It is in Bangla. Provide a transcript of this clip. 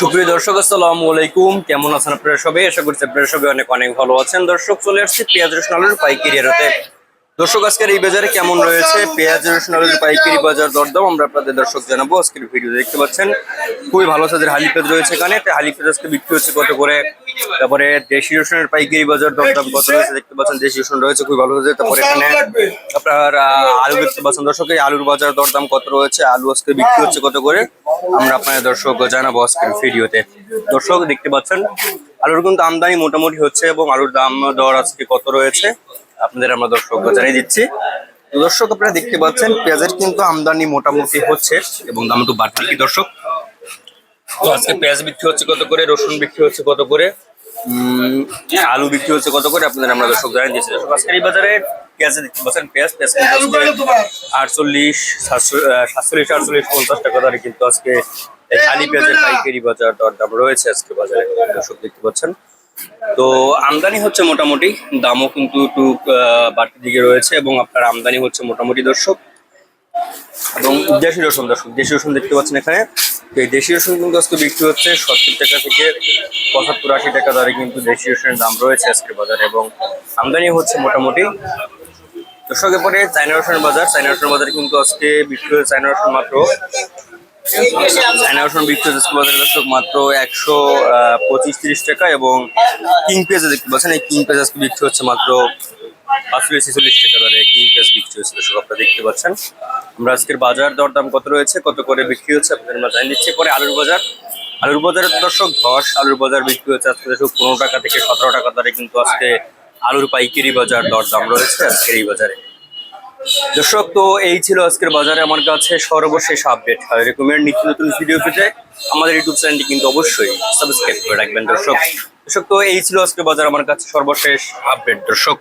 সুপ্রিয় দর্শক, আসসালামু আলাইকুম। কেমন আছেন আপনারা সবাই? আশা করছি আপনারা সবাই অনেক অনেক ভালো আছেন। দর্শক, চলে আসছে পেঁয়াজ রসুন আলুর পাইকারি আড়তে দর্শক, আজকের এই বাজারে কেমন রয়েছে? পেঁয়াজ, রসুন আলুর পাইকারি বাজার দরদাম। আমরা আপনাদের দর্শক জানাব। আজকের ভিডিও দেখতে পাচ্ছেন, খুবই ভালো সাজের হালি পেঁয়াজ রয়েছে এখানে। হালি পেঁয়াজ আজকে বিক্রি হচ্ছে কত করে? তারপরে দেশি রসুনের পাইকারি বাজার দরদাম কত রয়েছে দেখতে পাচ্ছেন? দেশি রসুন রয়েছে খুবই ভালো সাজের। তারপরে এখানে আপনার আলু দেখতে পাচ্ছেন দর্শক, এই আলুর বাজার দরদাম কত রয়েছে? আলু আজকে বিক্রি হচ্ছে কত করে? আমরা আপনাদের দর্শক জানাব আজকের ভিডিওতে। দর্শক, দেখতে পাচ্ছেন, আলুর কিন্তু আমদানি মোটামুটি হচ্ছে এবং আলুর দাম, দর আজকে কত রয়েছে? আপনাদের আমরা দর্শক জানিয়ে দিচ্ছি। দর্শক, আপনারা দেখতে পাচ্ছেন, পেঁয়াজের কিন্তু আমদানি মোটামুটি হচ্ছে এবং দাম একটু বাড়ছে কি দর্শক? তো আজকে পেঁয়াজ বিক্রি হচ্ছে কত করে, রসুন বিক্রি হচ্ছে কত করে আলু বিক্রি হচ্ছে কত করে, আপনাদের আমরা দর্শক জানিয়ে দিচ্ছি। দর্শক, আজকের এই বাজারে পেঁয়াজ দেখতে পাচ্ছেন, পেঁয়াজ পেঁয়াজ আটচল্লিশ, সাতচল্লিশ আটচল্লিশ, পঞ্চাশ টাকা দরে কিন্তু আজকে খালি পেঁয়াজের পাইকারি বাজার দরদাম রয়েছে আজকে বাজারে। দর্শক দেখতে পাচ্ছেন তো আমদানি হচ্ছে মোটামুটি দামও কিন্তু একটু আহ, বাড়তির দিকে রয়েছে এবং আপনার আমদানি হচ্ছে মোটামুটি দর্শক। এবং দেশি রসুন দর্শক দেশি রসুন দেখতে পাচ্ছেন এখানে। তো এই দেশি রসুন কিন্তু আজকে বিক্রি হচ্ছে সত্তর টাকা থেকে পঁচাত্তর আশি টাকা দরে কিন্তু দেশি রসুনের দাম রয়েছে আজকের বাজারে এবং আমদানি হচ্ছে মোটামুটি। দর্শকের পরে চাইনা রসুনের বাজার চাইনা রসুনের বাজারে কিন্তু আজকে বিক্রি হচ্ছে চায়না রসুন মাত্র চাইনা বিক্রি হচ্ছে আজকে বাজারে দর্শক মাত্র একশো পঁচিশ তিরিশ টাকা এবং কিং পেঁয়াজ দেখতে পাচ্ছেন। এই কিং পেঁয়াজ আজকে বিক্রি হচ্ছে মাত্র পাঁচচল্লিশ, ছেচল্লিশ টাকা দরে। কিং পেঁয়াজ বিক্রি হচ্ছে দর্শক আপনারা দেখতে পাচ্ছেন। আমরা আজকের বাজার দরদাম কত রয়েছে, কত করে বিক্রি হচ্ছে, আপনাদের আমরা জানিয়ে দিচ্ছি। পরে আলুর বাজার। আলুর বাজারে তো দর্শক, ধস আলুর বাজার বিক্রি হচ্ছে আজকে দর্শক পনেরো টাকা থেকে সতেরো টাকা দরে, কিন্তু আজকে আলুর পাইকারি বাজার দরদাম রয়েছে আজকের এই বাজারে। দর্শক, তো এই ছিল আজকের বাজারে আমার কাছে সর্বশেষ আপডেট। আর রেকমেন্ড নিত্য নতুন ভিডিও পেতে আমাদের ইউটিউব চ্যানেলটি কিন্তু অবশ্যই সাবস্ক্রাইব করে রাখবেন দর্শক। দর্শক, তো এই ছিল আজকের বাজার আমার কাছে সর্বশেষ আপডেট। দর্শক